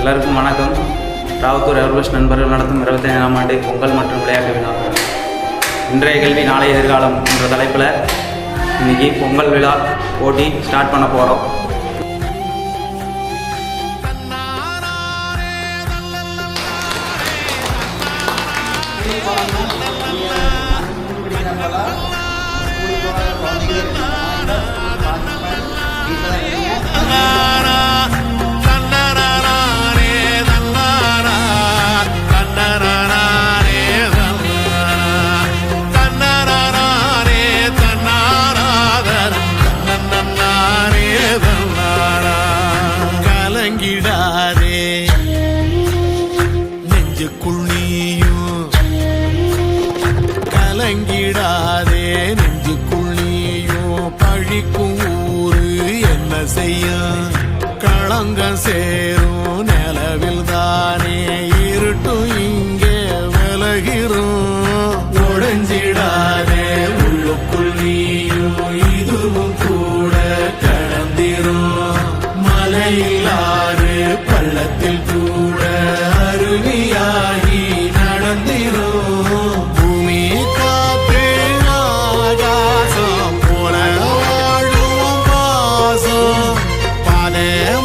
எல்லாருக்கும் வணக்கம். ராவத்தூர் ஏர்பஸ் நண்பர்கள் நடத்தும் இருபத்தைந்தாம் ஆண்டு பொங்கல் மற்றும் விளையாட்டு விழா. இன்றைய கல்வி நாளைய எதிர்காலம் என்ற தலைப்பில் இன்றைக்கி பொங்கல் விழா போட்டி ஸ்டார்ட் பண்ண போகிறோம் கலங்கிடாதே நெஞ்சுக்குள் நீயும் கலங்கிடாதே. நெஞ்சுக்குள் நீயும் பழிக்கும் ஊரு என்ன செய்யும் களங்க சேரும் நிலவில் தானே இருட்டும் இங்கே விலகிறோம் பள்ளத்தில் கூட அருவியாகி நடந்திரும் பூமி காற்று ஆகாசம் போல வாழும் பாசம் பல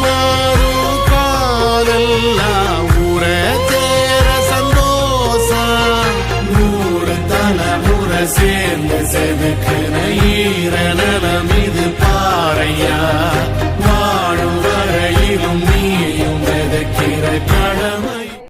மாறும் காலெல்லாம் ஊர தேர சந்தோஷம். நூறு தலமுறை சேர்ந்து செதுக்கின ஈர இது